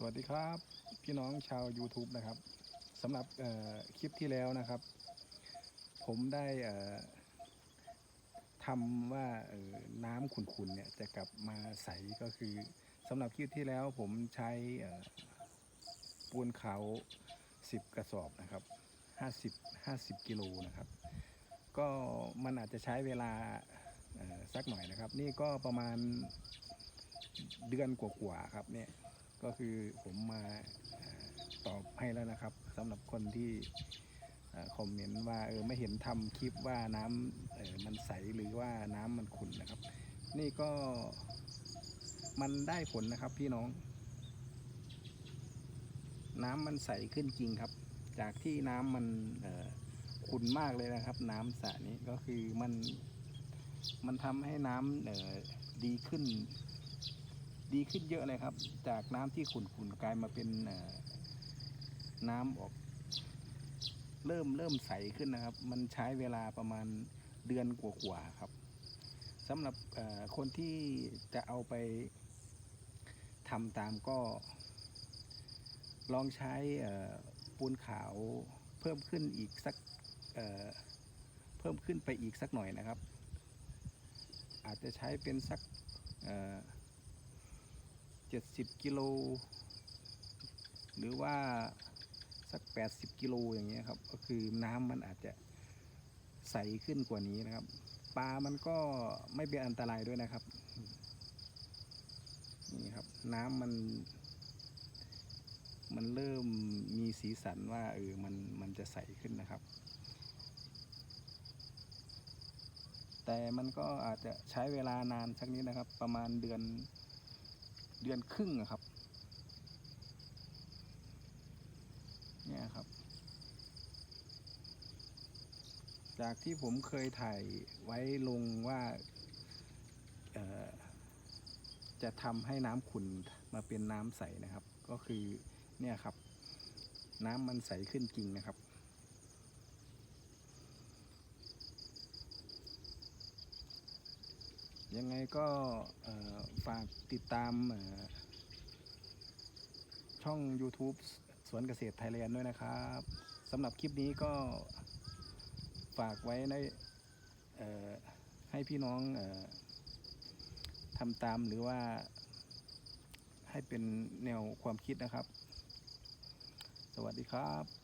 สวัสดีครับ พี่น้องชาว YouTube นะครับสำหรับคลิปที่แล้วนะครับ ผมได้ทำว่าน้ำขุ่นๆเนี่ยจะกลับมาใสก็คือสำหรับคลิปที่แล้วผมใช้ปูนขาว10 กระสอบนะครับ50 50กิโลนะครับ ก็มันอาจจะใช้เวลาสักหน่อยนะครับ นี่ก็ประมาณเดือนกว่าๆครับเนี่ย ก็คือผมมาตอบให้แล้วนะครับสำหรับคนที่คอมเมนต์ว่าเออไม่เห็นทำคลิปว่าน้ำเออมันใสหรือว่าน้ำมันขุ่นนะครับ นี่ก็มันได้ผลนะครับพี่น้อง น้ำมันใสขึ้นจริงครับ จากที่น้ำมันออขุ่นมากเลยนะครับ น้ำสระนี้ก็คือมันมันทำให้น้ำออดีขึ้น ดีขึ้นเยอะเลยครับ จากน้ำที่ขุ่นๆกลายมาเป็นน้ำออก เริ่มเริ่มใสขึ้นนะครับ มันใช้เวลาประมาณเดือนกว่าๆครับสำหรับคนที่จะเอาไปทำตามก็ ลองใช้ปูนขาวเพิ่มขึ้นอีกสักเเพิ่มขึ้นไปอีกสักหน่อยนะครับ อาจจะใช้เป็นสัก เอ่อเจ็ดสิบกิโล หรือว่าสักแปดสิบกิโลอย่างเงี้ยครับ ก็คือน้ำมันอาจจะใสขึ้นกว่านี้นะครับ ปลามันก็ไม่เป็นอันตรายด้วยนะครับ นี่ครับ น้ำมันมันเริ่มมีสีสันว่าเออ มัน มันจะใสขึ้นนะครับ แต่มันก็อาจจะใช้เวลานานสักนิดนะครับ ประมาณเดือน เดือนครึ่งอะครับ เนี่ยครับ จากที่ผมเคยถ่ายไว้ลงว่าจะทำให้น้ำขุ่นมาเป็นน้ำใสนะครับ ก็คือเนี่ยครับ น้ำมันใสขึ้นจริงนะครับ ยังไงก็ฝากติดตามช่อง YouTube สวนเกษตรไทยแลนด์ด้วยนะครับสำหรับคลิปนี้ก็ฝากไว้ในให้พี่น้องออทำตามหรือว่าให้เป็นแนวความคิดนะครับ สวัสดีครับ